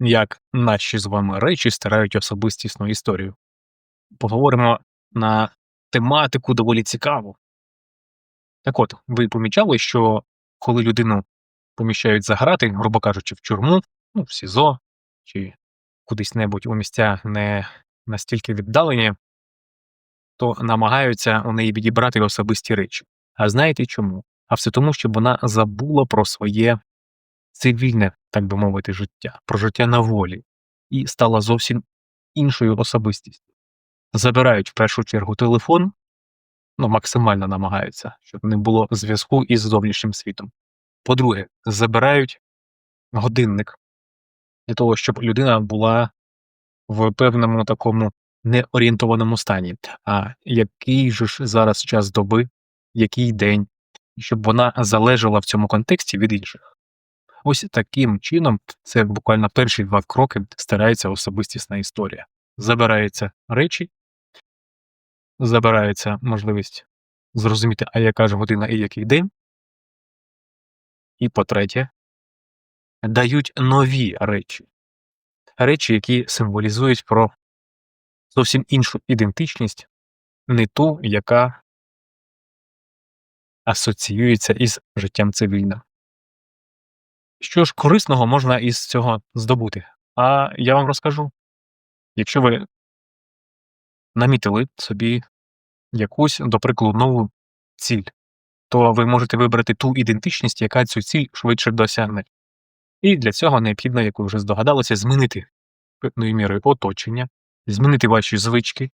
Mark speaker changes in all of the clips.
Speaker 1: як наші з вами речі стирають особистісну історію. Поговоримо на тематику доволі цікаву. Так от, ви помічали, що коли людину поміщають за грати, грубо кажучи, в тюрму, ну, в СІЗО чи кудись-небудь у місця не настільки віддалені, то намагаються у неї відібрати особисті речі. А знаєте чому? А все тому, щоб вона забула про своє цивільне, так би мовити, життя, про життя на волі і стала зовсім іншою особистістю. Забирають в першу чергу телефон, ну, максимально намагаються, щоб не було зв'язку із зовнішнім світом. По-друге, забирають годинник для того, щоб людина була в певному такому неорієнтованому стані. А який же ж зараз час доби, який день, щоб вона залежала в цьому контексті від інших. Ось таким чином, це буквально перші два кроки старається особистісна історія. Забираються речі, забирається можливість зрозуміти, а яка ж година і який день. І по-третє, дають нові речі. Речі, які символізують про зовсім іншу ідентичність, не ту, яка асоціюється із життям цивільним. Що ж корисного можна із цього здобути? А я вам розкажу. Якщо ви намітили собі якусь, до прикладу, нову ціль, то ви можете вибрати ту ідентичність, яка цю ціль швидше досягне. І для цього необхідно, як ви вже здогадалися, змінити певною мірою оточення, змінити ваші звички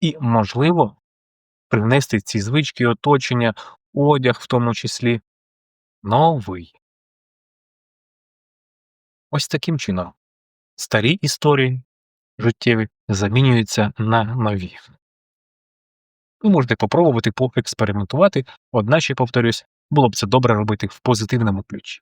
Speaker 1: і, можливо, привнести ці звички, оточення, одяг в тому числі новий. Ось таким чином старі історії життєві замінюються на нові. Ви можете попробувати поекспериментувати, одначе, повторюсь, було б це добре робити в позитивному ключі.